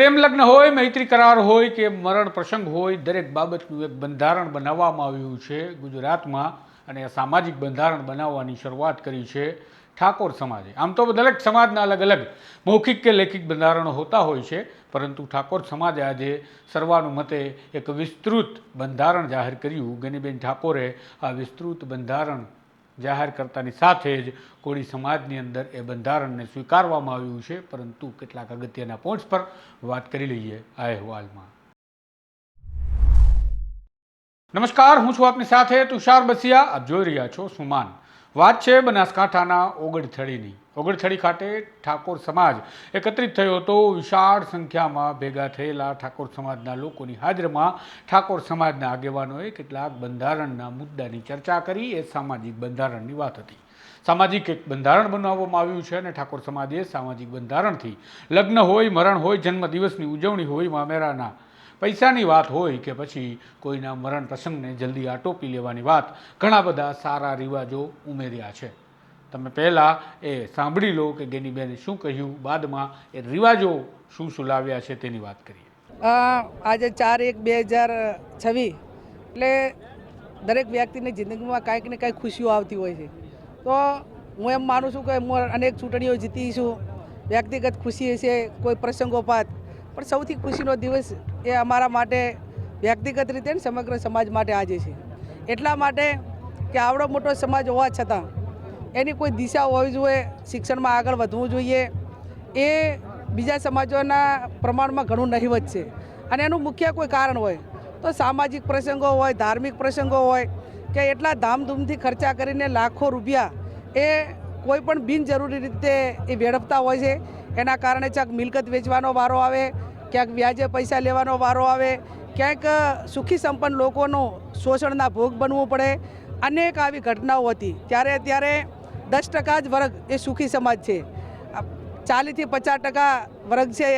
પ્રેમ લગ્ન હોય, મૈત્રી કરાર હોય કે મરણ પ્રસંગ હોય, દરેક બાબતનું એક બંધારણ બનાવવામાં આવ્યું છે ગુજરાતમાં અને સામાજિક બંધારણ બનાવવાની શરૂઆત કરી છે ઠાકોર સમાજે. આમ તો દરેક સમાજના અલગ અલગ મૌખિક કે લેખિક બંધારણો હોતા હોય છે, પરંતુ ઠાકોર સમાજે આજે સર્વાનુમતે એક વિસ્તૃત બંધારણ જાહેર કર્યું. ગનીબેન ઠાકોરે આ વિસ્તૃત બંધારણ જાહેર કરતાની સાથે જ કોળી સમાજની અંદર એ બંધારણને સ્વીકારવામાં આવ્યું છે. પરંતુ કેટલાક અગત્યના પોઈન્ટ્સ પર વાત કરી લઈએ આ અહેવાલમાં. નમસ્કાર, હું છું આપની સાથે તુષાર બસિયા. આપ જોઈ રહ્યા છો સુમાન. વાત છે બનાસકાંઠાના ઓગળથળીની ઓગળથળી ખાતે ઠાકોર સમાજ એકત્રિત થયો હતો. વિશાળ સંખ્યામાં ભેગા થયેલા ઠાકોર સમાજના લોકોની હાજરમાં ઠાકોર સમાજના આગેવાનોએ કેટલાક બંધારણના મુદ્દાની ચર્ચા કરી. એ સામાજિક બંધારણની વાત હતી. સામાજિક એક બંધારણ બનાવવામાં આવ્યું છે અને ઠાકોર સમાજે સામાજિક બંધારણથી લગ્ન હોય, મરણ હોય, જન્મદિવસની ઉજવણી હોય, મામેરાના પૈસાની વાત હોય કે પછી કોઈના મરણ પ્રસંગને જલ્દી આટોપી લેવાની વાત, ઘણા બધા સારા રિવાજો ઉમેર્યા છે. તમે પહેલાં એ સાંભળી લો કે ગેનીબેને શું કહ્યું, બાદમાં એ રિવાજો શું શું લાવ્યા છે તેની વાત કરીએ. આજે ચાર એક બે હજાર છવ્વીસ, એટલે દરેક વ્યક્તિની જિંદગીમાં કાંઈક ને કાંઈક ખુશીઓ આવતી હોય છે. તો હું એમ માનું છું કે હું અનેક ચૂંટણીઓ જીતી છું. વ્યક્તિગત ખુશી છે કોઈ પ્રસંગોપાત. પણ સૌથી ખુશીનો દિવસ એ અમારા માટે વ્યક્તિગત રીતે ને સમગ્ર સમાજ માટે આજે છે. એટલા માટે કે આવડો મોટો સમાજ હોવા છતાં એની કોઈ દિશા હોવી જોઈએ, શિક્ષણમાં આગળ વધવું જોઈએ. એ બીજા સમાજોના પ્રમાણમાં ઘણું નહીવત છે. અને એનું મુખ્ય કોઈ કારણ હોય તો સામાજિક પ્રસંગો હોય, ધાર્મિક પ્રસંગો હોય કે એટલા ધામધૂમથી ખર્ચા કરીને લાખો રૂપિયા એ કોઈ પણ બિનજરૂરી રીતે એ વેડફતા હોય છે. એના કારણે ચાક મિલકત વેચવાનો વારો આવે ક્યાંક વ્યાજે પૈસા લેવાનો વારો આવે, ક્યાંક સુખી સંપન્ન લોકોનો શોષણના ભોગ બનવું પડે. અનેક આવી ઘટનાઓ હતી. ત્યારે ત્યારે દસ ટકા જ વર્ગ એ સુખી સમાજ છે. ચાલીસથી પચાસ ટકા વર્ગ છે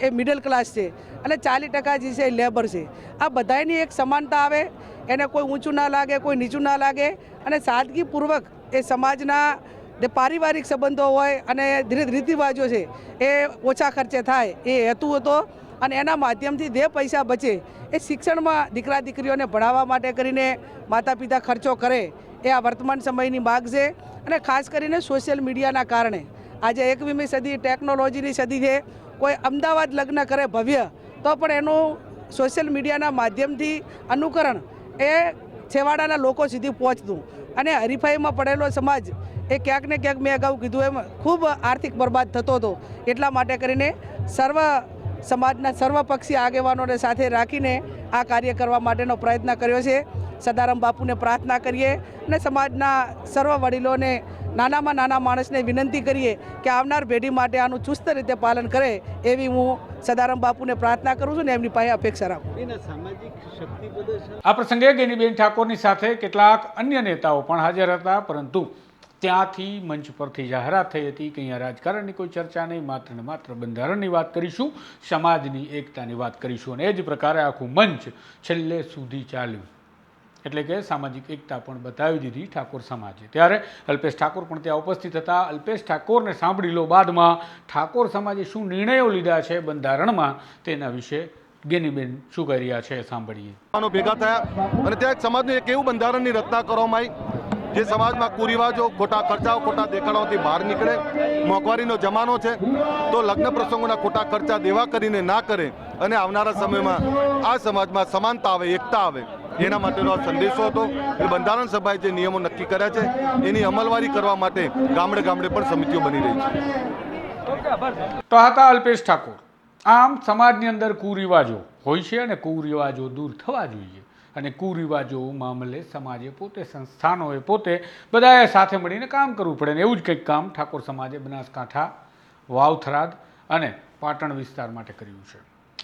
એ મિડલ ક્લાસ છે અને ચાલીસ ટકા જે છે એ લેબર છે. આ બધાની એક સમાનતા આવે, એને કોઈ ઊંચું ના લાગે, કોઈ નીચું ના લાગે અને સાદગીપૂર્વક એ સમાજના જે પારિવારિક સંબંધો હોય અને ધીરે રીતિરિવાજો છે એ ઓછા ખર્ચે થાય એ હેતુ હતો. અને એના માધ્યમથી જે પૈસા બચે એ શિક્ષણમાં દીકરા દીકરીઓને ભણાવવા માટે કરીને માતા પિતા ખર્ચો કરે એ આ વર્તમાન સમયની માગ છે. અને ખાસ કરીને સોશિયલ મીડિયાના કારણે આજે એકવીમી સદી ટેકનોલોજીની સદી છે. કોઈ અમદાવાદ લગ્ન કરે ભવ્ય તો પણ એનું સોશિયલ મીડિયાના માધ્યમથી અનુકરણ એ છેવાડાના લોકો સુધી પહોંચતું. અને હરીફાઈમાં પડેલો સમાજ એ ક્યાંક ને ક્યાંક મેં અગાઉ કીધું એમ ખૂબ આર્થિક બરબાદ થતો હતો. એટલા માટે કરીને સર્વ સમાજના સર્વપક્ષી આગેવાનોને સાથે રાખીને આ કાર્ય કરવા માટેનો પ્રયત્ન કર્યો છે. સદારામ બાપુને પ્રાર્થના કરીએ અને સમાજના સર્વ વડીલોને નાનામાં નાના માણસને વિનંતી કરીએ કે આવનાર પેઢી માટે આનું ચુસ્ત રીતે પાલન કરે એવી હું સદારામ બાપુને પ્રાર્થના કરું છું ને એમની પાસે અપેક્ષા રાખું આ પ્રસંગે ગેનીબેન ઠાકોરની સાથે કેટલાક અન્ય નેતાઓ પણ હાજર હતા પરંતુ ત્યાંથી મંચ પરથી જાહેરાત થઈ હતી કે અહીંયા રાજકારણની કોઈ ચર્ચા નહીં, માત્ર ને માત્ર બંધારણની વાત કરીશું, સમાજની એકતાની વાત કરીશું અને એ જ પ્રકારે આખું મંચ છેલ્લે સુધી ચાલ્યું. એટલે કે સામાજિક એકતા પણ બતાવી દીધી ઠાકોર સમાજે. ત્યારે અલ્પેશ ઠાકોર પણ ત્યાં ઉપસ્થિત હતા. અલ્પેશ ઠાકોરને સાંભળી લો બાદમાં ઠાકોર સમાજે શું નિર્ણયો લીધા છે બંધારણમાં તેના વિશે ગેનીબેન શું કરી રહ્યા છે સાંભળીએ. ભેગા થયા અને ત્યાં સમાજનું એક એવું બંધારણની રચના કરવામાં આવી જે સમાજમાં કુરિવાજો, ખોટા ખર્ચાઓ, ખોટા દેખાડાઓથી બહાર નીકળે, મોંઘવારીનો જમાનો છે, તો લગ્ન પ્રસંગોના ખોટા ખર્ચા દેવા કરીને ના કરે અને આવનારા સમયમાં આ સમાજમાં સમાનતા આવે, એકતા આવે, એના માટેનો આ સંદેશો હતો. એ બંધારણ સભાએ જે નિયમો નક્કી કર્યા છે, એની અમલવારી કરવા માટે ગામડે ગામડે પણ સમિતિઓ બની રહી છે. તો હતા અલ્પેશ ઠાકોર. આમ સમાજની અંદર કુરિવાજો હોય છે અને કુરિવાજો દૂર થવા જોઈએ. અને કુરિવાજો મામલે સમાજે પોતે, સંસ્થાનોએ પોતે બધાએ સાથે મળીને કામ કરવું પડે ને એવું જ કંઈક કામ ઠાકોર સમાજે બનાસકાંઠા, વાવથરાદ અને પાટણ વિસ્તાર માટે કર્યું છે.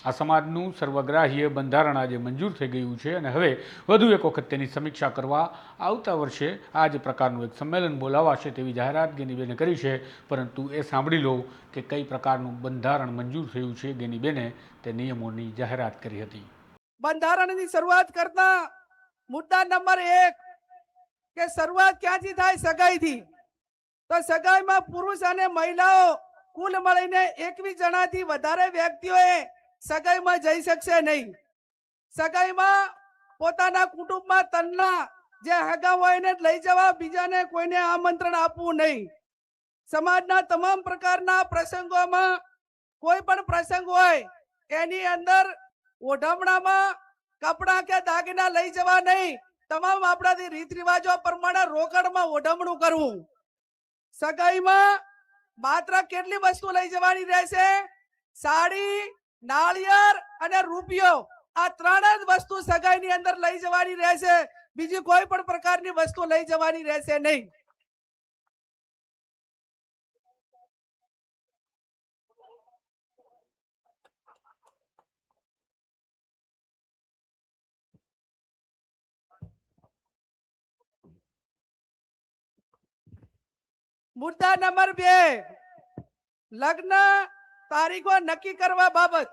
આ સમાજનું સર્વગ્રાહ્ય બંધારણ આજે મંજૂર થઈ ગયું છે અને હવે વધુ એક વખત તેની સમીક્ષા કરવા આવતા વર્ષે આ જ પ્રકારનું એક સંમેલન બોલાવાશે તેવી જાહેરાત ગેનીબેને કરી છે. પરંતુ એ સાંભળી લો કે કઈ પ્રકારનું બંધારણ મંજૂર થયું છે ગેનીબેને તે નિયમોની જાહેરાત કરી હતી. બંધારણની શરૂઆત કરતા મુદ્દા નંબર એક કે શરૂઆત ક્યાંથી થાય સગાઈથી? તો સગાઈમાં પુરુષ અને મહિલાઓ કુલ મળીને એકવીસ જણાથી વધારે વ્યક્તિઓએ સગાઈમાં જઈ શકશે નહીં. સગાઈમાં પોતાના કુટુંબમાં તનના જે હગા હોય એને લઈ જવા બીજાને કોઈને આમંત્રણ આપવું નહીં. સમાજના તમામ પ્રકારના પ્રસંગોમાં કોઈ પણ પ્રસંગ હોય, એની અંદર ઓઢમણામાં કપડાં કે દાગીના લઈ જવા નહીં. તમામ આપણાથી રીત રિવાજો પ્રમાણે રોકડમાં ઓઢમણું કરવું. સગાઈમાં માત્ર કેટલી વસ્તુ લઈ જવાની રહેશે? સાડી, નાળિયેર અને રૂપિયો. આ ત્રણ જ વસ્તુ સગાઈની અંદર લઈ જવાની રહેશે. બીજી કોઈ પણ પ્રકારની વસ્તુ લઈ જવાની રહેશે નહીં. મુદ્દા નંબર બે, લગ્ન તારીખો નક્કી કરવા બાબત.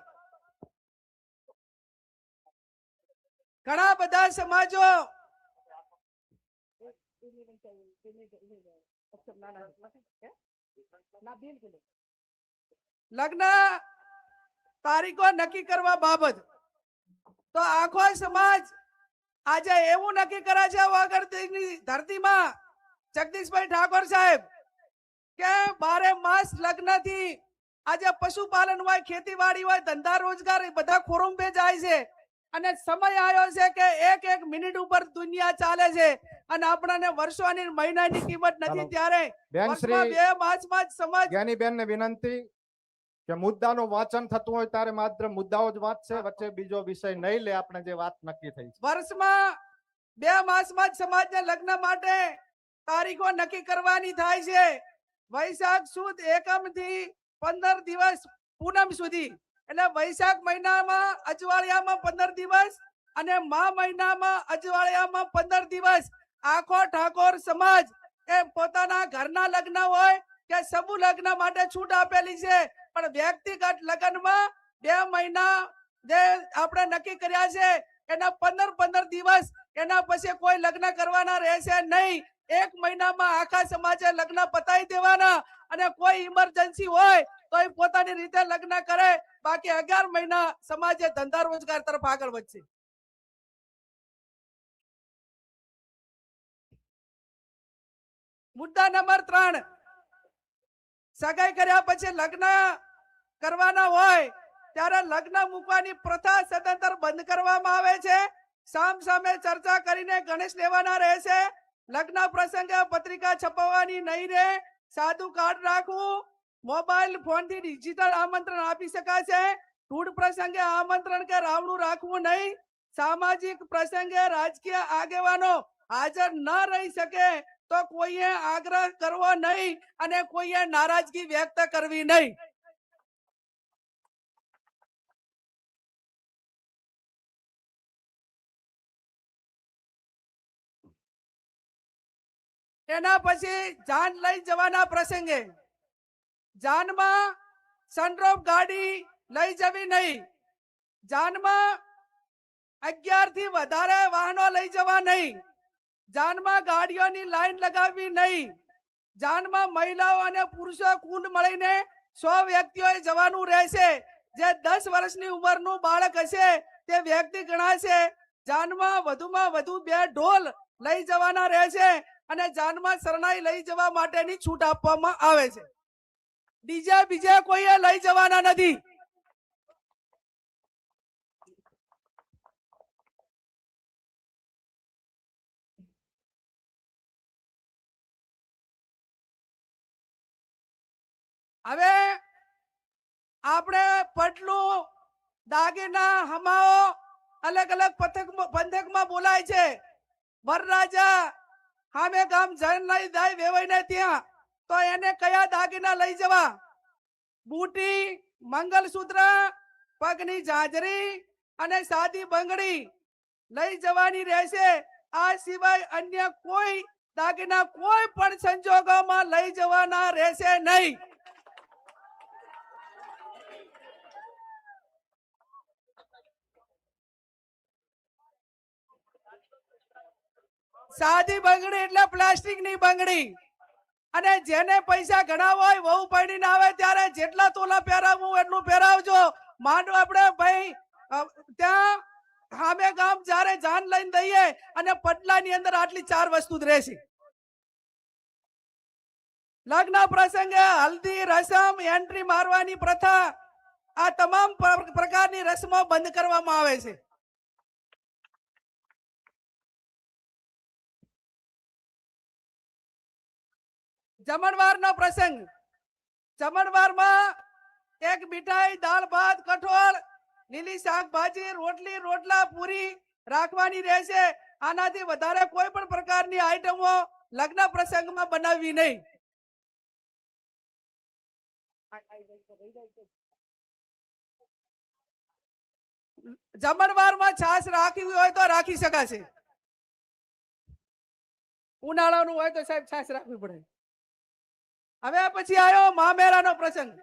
ઘણા બધા સમાજો લગ્ન તારીખો નક્કી કરવા બાબત. તો આખો સમાજ આજે એવું નક્કી કરે છે, વગર ધરતીમાં જગદીશભાઈ ઠાકોર સાહેબ કે બારે માસ લગ્નથી આજે પશુપાલન હોય ખેતીવાડી હોય ધંધા રોજગાર એ બધા ખોરુંબે જાય છે. અને સમય આવ્યો છે કે એક એક મિનિટ ઉપર દુનિયા ચાલે છે. અને આપણને વર્ષોની મહિનાની કિંમત નથી ત્યારે વર્ષમાં બે માસમાં જ સમાજ. જ્ઞાનીબેન ને વિનંતી કે મુદ્દાનું વાંચન થતું હોય ત્યારે માત્ર મુદ્દાઓ જ વાંચશે વચ્ચે બીજો વિષય નહીં લે આપણે જે વાત નક્કી થઈ છે. વર્ષમાં બે માસમાં જ સમાજને લગ્ન માટે તારીખો નક્કી કરવાની થાય છે. વૈશાખ સુદ એકમથી પંદર દિવસ પૂનમ સુધી. એટલે વૈશાખ મહિનામાં અજવાળિયામાં પંદર દિવસ અને મા મહિનામાં અજવાળિયામાં પંદર દિવસ. આખો ઠાકોર સમાજ એ પોતાના ઘરના લગ્ન હોય કે સમૂહ લગ્ન માટે છૂટ આપેલી છે. પણ વ્યક્તિગત લગ્નમાં બે મહિના જે આપણે નક્કી કર્યા છે, એના પંદર પંદર દિવસ એના પછી કોઈ લગ્ન કરવાના રહેશે નહીં. એક મહિનામાં આખા સમાજે લગ્ન પતાવી દેવાના અને કોઈ ઇમરજન્સી હોય તો એ પોતાની રીતે લગ્ન કરે. બાકી અગિયાર મહિના સમાજે ધંધા રોજગાર તરફ આગળ વધશે. મુદ્દા નંબર ત્રણ. સગાઈ કર્યા પછી લગ્ન કરવાના હોય ત્યારે લગ્ન મૂકવાની પ્રથા સદંતર બંધ કરવામાં આવે છે. સામ સામે ચર્ચા કરીને ગણેશ લેવાના રહેશે. લગ્ન પ્રસંગે પત્રિકા છપાવવાની નહીં રહે સાદું કાર્ડ રાખવું મોબાઈલ ફોનથી ડિજિટલ આમંત્રણ આપી શકાશે. ધૂળ પ્રસંગે આમંત્રણ કે રાવણું રાખવું નહીં. સામાજિક પ્રસંગે રાજકીય આગેવાનો હાજર ન રહી શકે તો કોઈએ આગ્રહ કરવો નહીં અને કોઈએ નારાજગી વ્યક્ત કરવી નહીં. એના પછી જાન લઈ જવાના પ્રસંગે. જાનમાં સનરોપ ગાડી લઈ જવી નહીં. જાનમાં અગિયારથી વધારે વાહનો લઈ જવા નહીં. જાનમાં ગાડીઓની લાઈન લગાવવી નહીં. જાનમાં મહિલાઓ અને પુરુષો કુલ મળીને સો વ્યક્તિઓએ જવાનું રહેશે. જે દસ વર્ષની ઉંમરનું બાળક હશે, તે વ્યક્તિ ગણાશે. જાનમાં વધુમાં વધુ બે ઢોલ લઈ જવાના રહેશે. અને જાનમાં શરણાઈ લઈ જવા માટેની છૂટ આપવામાં આવે છે. બીજા બીજા કોઈએ લઈ જવાના નથી. હવે આપણે પટલું દાગીના હમાઓ અલગ અલગ પથક પંથકમાં બોલાય છે. વરરાજા સામે ગામ જન લઈ જાય વેવાઈને ત્યાં, તો એને કયા દાગીના લઈ જવા? બૂટી, મંગલસૂત્ર, પગની જાજરી અને સાદી બંગડી લઈ જવાની રહેશે. આ સિવાય અન્ય કોઈ દાગીના કોઈ પણ સંજોગોમાં લઈ જવાના રહેશે નહીં. સાદી બંગડી એટલે પ્લાસ્ટિકની બંગડી. અને જેને પૈસા ઘણા હોય વહુ પડીને આવે ત્યારે જેટલા તોલા પહેરાવું એટલું પહેરાવજો. માંડો આપણે ભાઈ ત્યાં હામે ગામ જ્યારે જાન લઈને દઈએ અને પડલાની અંદર આટલી ચાર વસ્તુ રહેશે. લગ્ન પ્રસંગે હલ્દી, રસમ, એન્ટ્રી મારવાની પ્રથા આ તમામ પ્રકારની રસમો બંધ કરવામાં આવે છે. જમણવારનો પ્રસંગ. જમણવારમાં એક મીઠાઈ, દાળ, ભાત, કઠોળ, લીલી શાકભાજી, રોટલી, રોટલા પૂરી રાખવાની રહેશે. આનાથી વધારે કોઈ પણ પ્રકારની આઈટમો લગ્ન પ્રસંગમાં બનાવવી નહીં. જમણવારમાં છાશ રાખવી હોય તો રાખી શકાશે. ઉનાળાનું હોય તો સાહેબ છાશ રાખવી પડે. હવે પછી આવ્યો મામેરાનો પ્રસંગ.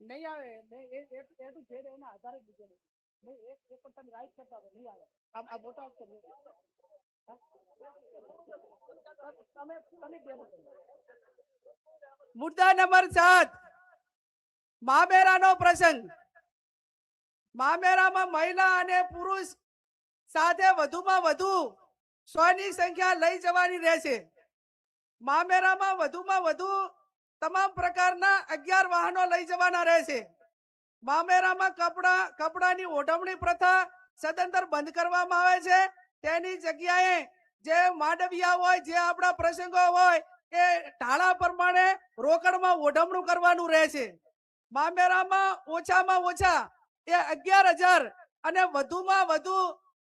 નહીં આવે નહીં, એ- એ- એ તો છે ને એના આધારે બીજો નહીં. નહીં, એક- એક પણ તમે right કરતા નહીં આવે. આમ આ મોટા અક્ષર તમે- તમે મુદ્દા નંબર સાત. મામેરાનો પ્રસંગ. મામેરામાં મહિલા અને પુરુષ સાથે વધુમાં વધુ સો સંખ્યા લઈ જવાની રહેશે. મામેરામાં વધુમાં વધુ તમામ પ્રકારના અગિયાર વાહનો લઈ જવાના રહેશે. મામેરામાં કપડા, કપડાની ઓઢવણી પ્રથા સદંતર બંધ કરવામાં આવે છે. તેની જગ્યાએ જે માંડવિયા હોય, જે આપણા પ્રસંગો હોય, એ ઢાળા પ્રમાણે રોકડમાં ઓઢમણું કરવાનું રહેશે. મામેરામાં ઓછામાં ઓછા એ અગિયાર હજાર અને વધુમાં વધુ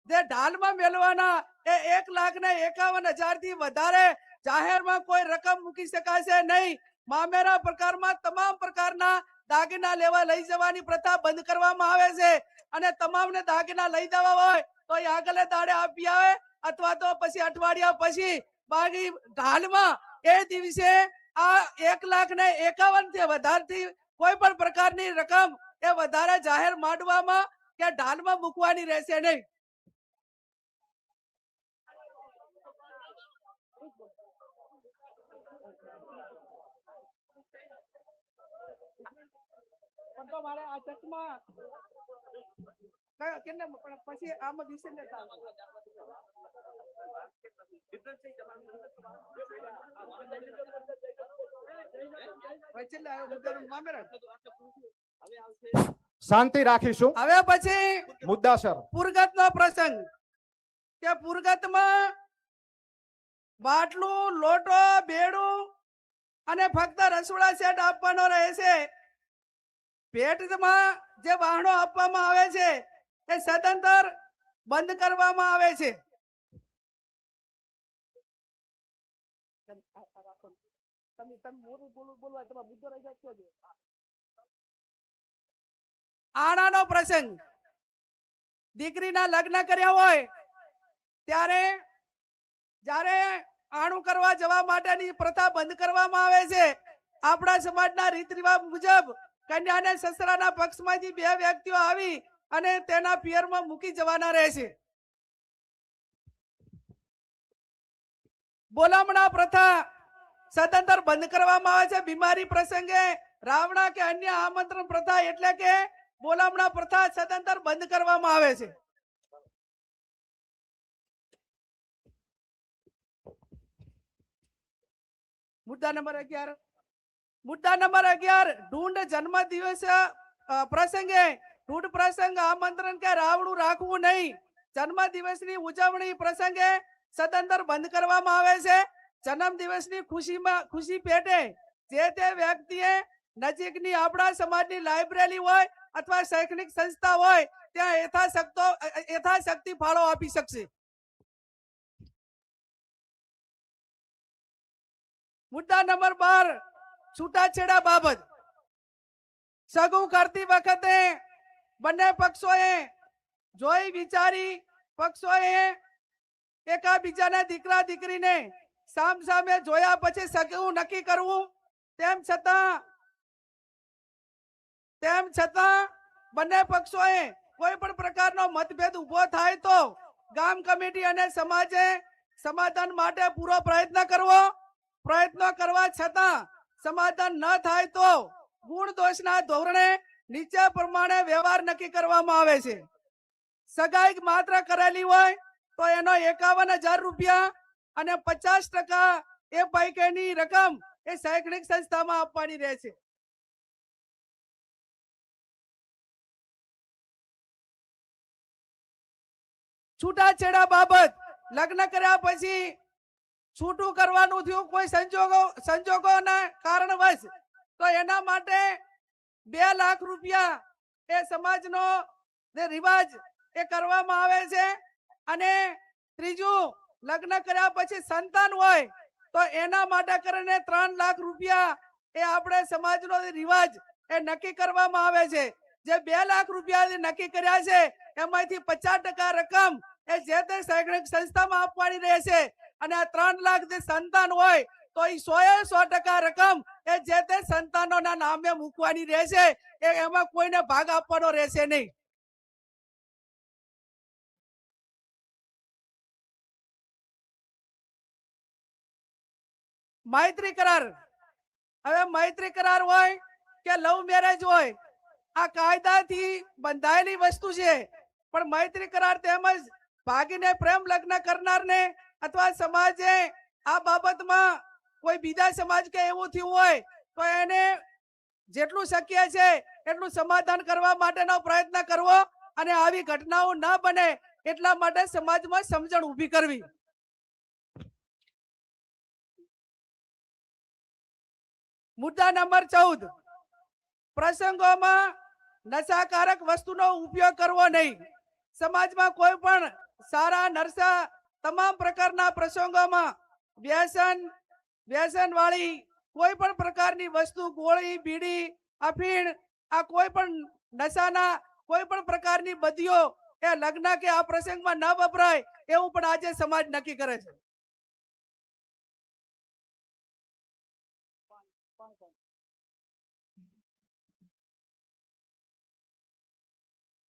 જે ઢાલમાં મેળવાના એ એક લાખ ને એકાવન હજારથી વધારે જાહેરમાં કોઈ રકમ મૂકી શકાશે નહીં. મામેરા પ્રકારમાં તમામ પ્રકારના દાગીના લેવા લઈ જવાની પ્રથા બંધ કરવામાં આવે છે. અને તમામને દાગીના લઈ જવા હોય તો એ આગલે દાડે આપી આવે અથવા તો પછી અઠવાડિયા પછી. બાકી હાલમાં એ દિવસે આ એક લાખ ને એકાવનથી વધારથી કોઈ પણ પ્રકારની રકમ એ વધારે જાહેર માંડવામાં કે ઢાલમાં મૂકવાની રહેશે નહીં. પણ તો મારે આ કયો કેને પણ પછી આમ દિવસે ને શાંતિ રાખીશું. હવે પછી મુદ્દાસર પુરગત નો પ્રસંગ. કે પુરગતમાં બાટલું લોટો બેડું અને ફક્ત રસોડા સેટ આપવાનો રહેશે. ભેટમાં જે વાહનો આપવામાં આવે છે, એ સદંતર બંધ કરવામાં આવે છે. આણાનો પ્રસંગ. દીકરીના લગ્ન કર્યા હોય, ત્યારે જ્યારે આણું કરવા જવા માટેની પ્રથા બંધ કરવામાં આવે છે, આપણા સમાજના રીત રિવાજ મુજબ કન્યાને સસરાના પક્ષમાંથી બે વ્યક્તિઓ આવી અને તેના પિયરમાં મૂકી જવાના રહેશે. બોલામણા પ્રથા સદંતર બંધ કરવામાં આવે છે. બીમારી પ્રસંગે રાવણા કે અન્ય આમંત્રણ પ્રથા એટલે કે બોલામણા પ્રથા સદંતર બંધ કરવામાં આવે છે. મુદ્દા નંબર અગિયાર. મુદ્દા નંબર અગિયાર, ઢૂંઢ જન્મ દિવસ પ્રસંગે ઢૂંઢ પ્રસંગ આમંત્રણ કે રાવણું રાખવું નહીં. જન્મ દિવસની ઉજવણી પ્રસંગે સદંતર બંધ કરવામાં આવે છે. જન્મ દિવસની ખુશીમાં, ખુશી પેટે જે તે વ્યક્તિએ નજીકની આપણા સમાજની લાઇબ્રેરી હોય અથવા શૈક્ષણિક સંસ્થા હોય, ત્યાં યથાશક્તો, યથાશક્તિ ફાળો આપી શકશે. મુદ્દા નંબર બાર છૂટાછેડા બાબત. સગું કરતી વખતે બંને પક્ષોએ જોઈ વિચારી પક્ષોએ એકાબીજાના દીકરા દીકરીને સામ સામે જોયા પછી સગું નક્કી કરવું તેમ છતાં તેમ છતાં બંને પક્ષોએ કોઈ પણ પ્રકારનો મતભેદ ઊભો થાય તો ગામ કમિટી અને સમાજે સમાધાન માટે પૂરો પ્રયત્ન કરવો, પ્રયત્નો કરવા છતાં સમાધાન ન થાય તો ગુણ દોષના ધોરણે નીચે પ્રમાણે વ્યવહાર નક્કી કરવામાં આવે છે. સગાઈ માત્ર કરેલી હોય તો એનો એકાવન હજાર રૂપિયા અને પચાસ ટકા એ પૈકીની રકમ એ શૈક્ષણિક સંસ્થામાં આપવાની રહેશે છૂટાછેડા બાબત લગ્ન કર્યા પછી છૂટું કરવાનું થયું કોઈ સંજોગો, સંજોગોના કારણવશ, તો એના માટે બે લાખ રૂપિયા એ સમાજનો જે રિવાજ એ કરવામાં આવે છે. અને ત્રીજું, લગ્ન કર્યા પછી સંતાન હોય, તો એના માટે કરીને ત્રણ લાખ રૂપિયા એ આપણે સમાજનો રિવાજ એ નક્કી કરવામાં આવે છે. જે બે લાખ રૂપિયા નક્કી કર્યા છે, એમાંથી પચાસ ટકા રકમ એ જે તે શૈક્ષણિક સંસ્થામાં આપવાની રહેશે. અને ત્રણ લાખ જે સંતાન હોય, તો એ સો એ સો ટકા રકમ એ જે તે સંતાનોના નામે મૂકવાની રહેશે, એ એમાં કોઈને ભાગ આપવાનો રહેશે નહીં. મૈત્રી કરાર. હવે મૈત્રી કરાર હોય કે લવ મેરેજ હોય, આ કાયદાથી બંધાયેલી વસ્તુ છે. પણ મૈત્રી કરાર તેમજ ભાગીને પ્રેમ લગ્ન કરનારને અથવા સમાજે આ બાબતમાં કોઈ બીજા સમાજ કે એવું થયું હોય, તો એને જેટલું શક્ય છે એટલું સમાધાન કરવા માટેનો પ્રયત્ન કરવો અને આવી ઘટનાઓ ન બને એટલા માટે સમાજમાં સમજણ ઊભી કરવી. મુદ્દા નંબર ચૌદ. પ્રસંગોમાં નશાકારક વસ્તુનો ઉપયોગ કરવો નહીં. સમાજમાં કોઈ પણ સારા નરસા તમામ પ્રકારના પ્રસંગોમાં વ્યસન વ્યસન વાળી કોઈ પણ પ્રકારની વસ્તુ, ગોળી, બીડી, અફીણ, આ કોઈ પણ નશાના કોઈ પણ પ્રકારની બદીઓ, એ લગ્ન કે આ પ્રસંગમાં ન વપરાય, એવું પણ આજે સમાજ નક્કી કરે છે.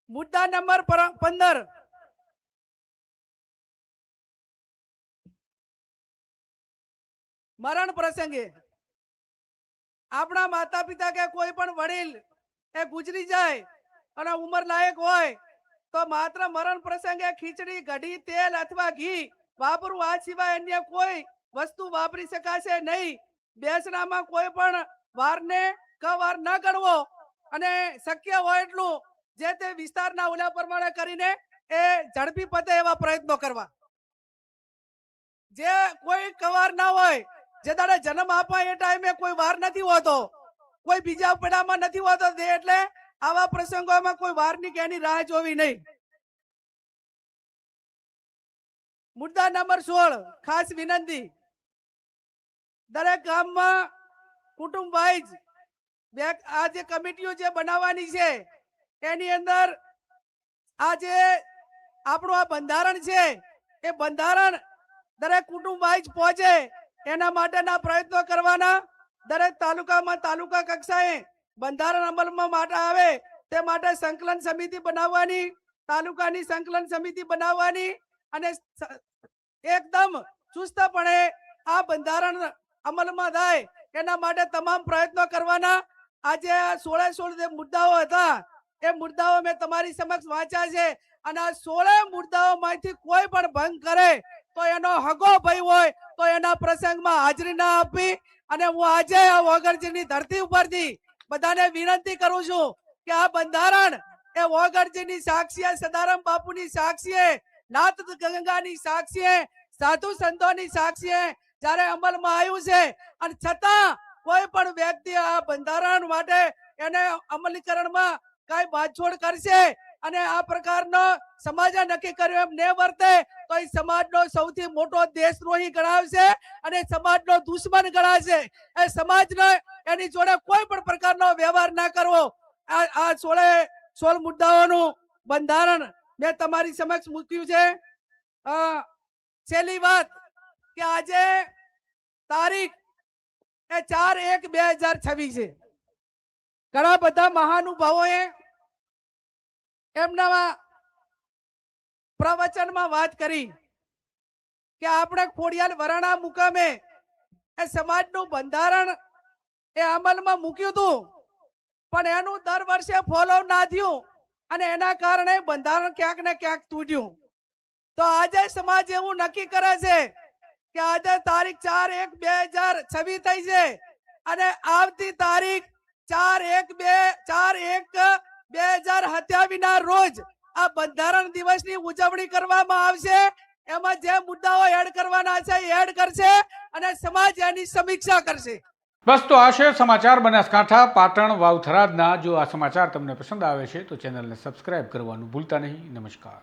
મુદ્દા નંબર પંદર. મરણ પ્રસંગે. આપણા માતા પિતા કે કોઈ પણ વડીલ એ ગુજરી જાય અને ઉંમર લાયક હોય, તો માત્ર મરણ પ્રસંગે ખીચડી કઢી તેલ અથવા ઘી વાપરવું આ સિવાય અન્ય કોઈ વસ્તુ વાપરી શકાશે નહીં. બેસણામાં કોઈ પણ વારને કવાર ન ગણવો અને શક્ય હોય એટલું જે તે વિસ્તારના ઓલા પ્રમાણે કરીને એ ઝડપી પતે એવા પ્રયત્નો કરવા. જે કોઈ કવાર ના હોય જે દાડે જન્મ આપવા એ ટાઈમે કોઈ વાર નથી હોતો. કોઈ બીજા પડામાં નથી હોતો તે એટલે આવા પ્રસંગોમાં કોઈ વારની કે એની રાહ જોવી નહીં. મુદ્દા નંબર સોળ, ખાસ વિનંતી. દરેક ગામમાં કુટુંબ વાઇઝ આ જે કમિટીઓ જે બનાવવાની છે, એની અંદર આ જે આપણું આ બંધારણ છે, એ બંધારણ દરેક કુટુંબ વાઇઝ પહોંચે એના માટેના પ્રયત્નો કરવાના. દરેક તાલુકામાં તાલુકા કક્ષાએ બંધારણ અમલમાં માટે આવે તે માટે સંકલન સમિતિ બનાવવાની, તાલુકાની સંકલન સમિતિ બનાવવાની અને એકદમ ચુસ્તપણે આ બંધારણ અમલમાં થાય એના માટે તમામ પ્રયત્નો કરવાના. આજે આ સોળે સોળ જે મુદ્દાઓ હતા, એ મુદ્દાઓ મેં તમારી સમક્ષ વાંચ્યા છે અને આ સોળે મુદ્દાઓમાંથી કોઈ પણ ભંગ કરે તો એનો હગો ભય હોય તો એના પ્રસંગમાં હાજરી ના આપી અને હું આજે આ વગરજીની ધરતી ઉપરથી બધાને વિનંતી કરું છું કે આ બંધારણ એ વોગરજીની સાક્ષીએ, સદારામ બાપુની સાક્ષીએ, નાથ ગંગાની સાક્ષીએ, સાધુ સંતોની સાક્ષીએ જ્યારે અમલમાં આવ્યું છે. અને છતાં કોઈ પણ વ્યક્તિ આ બંધારણ માટે એને અમલીકરણમાં કઈ બાંધછોડ કરશે અને આ પ્રકારનો સમાજે નક્કી કર્યો એમ ને વર્તે, તો એ સમાજનો સૌથી મોટો દેશદ્રોહી ગણાવશે અને સમાજનો દુશ્મન ગણાશે. એ સમાજને એની જોડે કોઈ પણ પ્રકારનો વ્યવહાર ના કરવો. આ આ સોળે, સોળ મુદ્દાઓનું બંધારણ મેં તમારી સમક્ષ મૂક્યું છે. છેલ્લી વાત કે આજે તારીખ એ ચાર એક બે હજાર છવ્વીસ છે. ઘણા બધા મહાનુભાવોએ એમના પ્રવચનમાં વાત કરી કે આપણે ખોડિયાલ વરાણા મુકામે એ સમાજનું બંધારણ એ અમલમાં મૂક્યું હતું. પણ એનું દર વર્ષે ફોલો ના થયું અને એના કારણે બંધારણ ક્યાંક ને ક્યાંક તૂટ્યું. તો આજે સમાજ એવું નક્કી કરે છે કે આજે તારીખ ચાર એક બે હજાર છવ્વીસ થઈ છે અને આવતી તારીખ ચાર એક બે ચાર એક બે હજાર સત્યાવીસ ના રોજ આ બંધારણ દિવસની ઉજવણી કરવામાં આવશે. એમાં જે મુદ્દાઓ એડ કરવાના છે એ એડ કરશે અને સમાજ એની સમીક્ષા કરશે. બસ તો આ છે સમાચાર બનાસકાંઠા, પાટણ વાવથરાજના જો આ સમાચાર તમને પસંદ આવે છે તો ચેનલને સબસ્ક્રાઇબ કરવાનું ભૂલતા નહીં. નમસ્કાર.